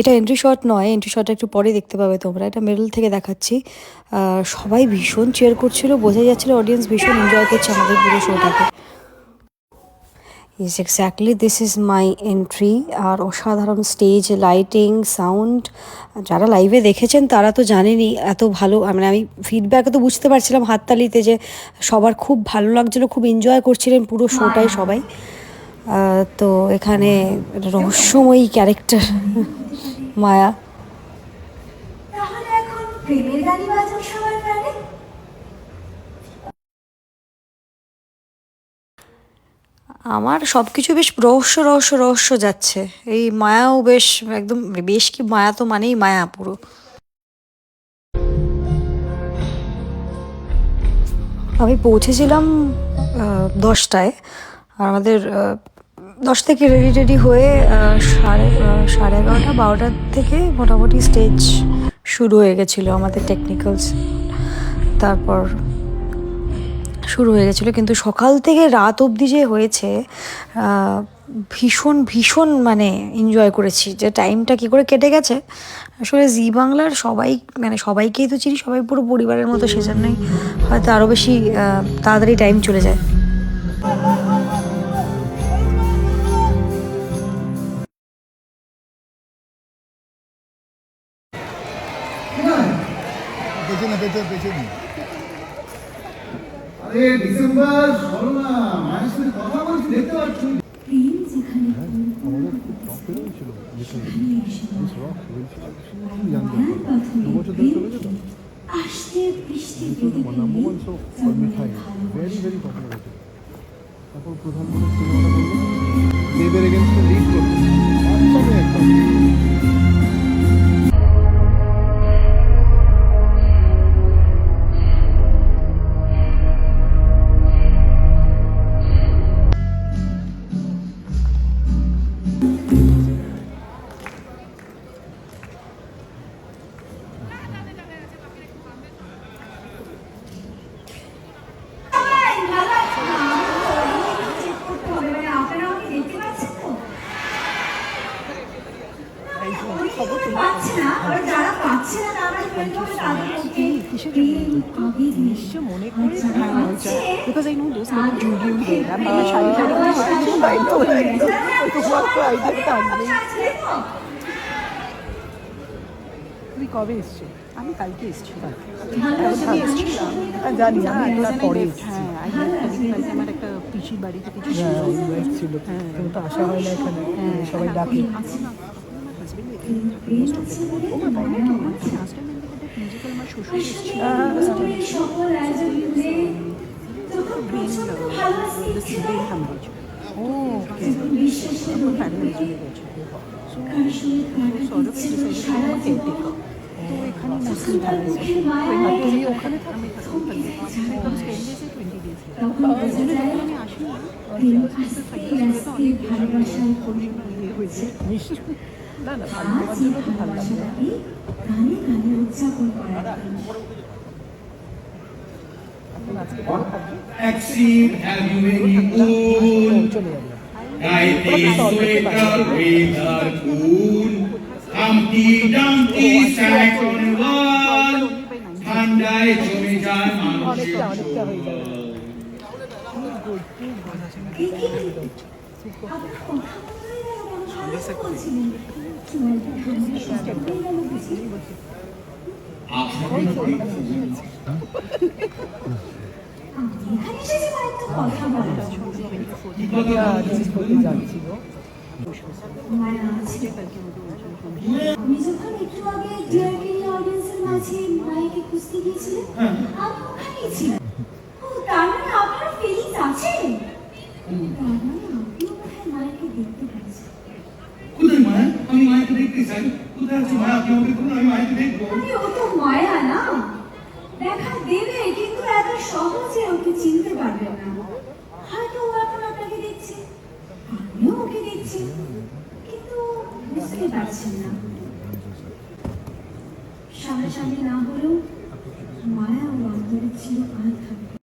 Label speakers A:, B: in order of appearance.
A: এটা entry shot নয় entry shot একটু পরে দেখতে পাবে তোমরা। এটা মিডল থেকে দেখাচ্ছি। সবাই ভীষণ চেয়ার করছিল, বোঝাই যাচ্ছিল অডিয়েন্স ভীষণ এনজয় করছে আমাদের পুরো শোটাকে is exactly this is my entry আর অসাধারণ স্টেজ লাইটিং সাউন্ড যারা লাইভে দেখেছেন তারা তো জানেনই এত ভালো মানে আমি ফিডব্যাকে তো বুঝতে পারছিলাম হাততালিতে যে সবার খুব ভালো লাগছিল খুব এনজয় করছিলেন পুরো শোটাই সবাই। তো এখানে রহস্যময়ী ক্যারেক্টার মায়া।
B: তাহলে এখন প্রেমের গানই বাজুক সবার প্রাণে?
A: আমার সব কিছু বেশ রহস্য রহস্য রহস্য যাচ্ছে। এই মায়াও বেশ একদম, বেশ কি মায়া তো মানেই মায়া পুরো। আমি পৌঁছেছিলাম দশটায়। আর আমাদের দশ থেকে রেডি রেডি হয়ে সাড়ে সাড়ে এগারোটা বারোটার থেকে মোটামুটি স্টেজ শুরু হয়ে গেছিল আমাদের টেকনিক্যালস তারপর শুরু হয়ে গেছিল, কিন্তু সকাল থেকে রাত অবধি যে হয়েছে ভীষণ ভীষণ মানে এনজয় করেছি। যে টাইমটা কী করে কেটে গেছে, আসলে জি বাংলার সবাই মানে সবাইকেই তো চিনি, সবাই পুরো পরিবারের মতো, সেজন্যই হয়তো আরও বেশি তাড়াতাড়ি টাইম চলে যায়।
C: আরে ডিসেম্বর শোনো না মায়ের সাথে কথা বলছি দেখতে পাচ্ছি।
B: প্রেম যেখানে
D: আমাদের খুব টপেরও ছিল
B: মায়ার পাথরে
D: দু বছর
B: আর যারা পাচ্ছে না তারা depend করে তাদের মধ্যে প্রেম আবেগ নিশ্চয় করে পাচ্ছে
E: Because I know those many Julian there. I'm not shy shy I know. তোমার তো আইডিয়া থাকবে তুমি কবে এসছো আমি কালকে এসছি হ্যাঁ, জানি আমি পরে এসছি হ্যাঁ আমার একটা পিসির বাড়িতে কিছু ছিল
D: হ্যাঁ তো আসা হয় না এখানে সবাই ডাকে
E: ওখানে থাকো আমি থাকি টেন ডেজে টোয়েন্টি ডেজ
B: ভালোবাসায় হয়েছে?
E: নিশ্চয়ই। না না ভালো হওয়ার জন্য তো ভালো লাগবে
B: ভালোবাসাটাকে গানে গানে উদযাপন করা
E: এখন আজকে ভালো থাকবে।
C: Exceed have you any own
E: চলে যাবে।
C: sweater with her coon Humpty Dumpty sat on a wall ঠান্ডায় জমে যায় মানুষের
E: অনেকটা অনেকটা হয়ে যাবে
B: আপনার কথা বলতে গেল কেন বলছিলেন চুয়াল্লিশ হয়ে গেল বুঝি
C: আপনাদের
B: আমি এখানে এসেছি কয়েকটা কথা বলার জন্য।
E: রিলিজ করতে যাচ্ছিল
B: মায়া আছে। আমি যখন একটু আগে ডিআরকে অডিয়েন্সের মাঝে মায়াকে খুঁজতে গিয়েছিলাম আমি ওখানেই ছিলাম ও তার মানে আপনার ফিলিংস আছে তার মানে আপনিও বোধহয় মায়াকে দেখতে পাচ্ছেন
C: কোথায় মায়া মায়াকে দেখব
B: ও না আপনাকে আমিও ওকে কিন্তু পারছেন না। সামনাসামনি না হলেও মায়া ও অন্তরে চিরকাল থাকবে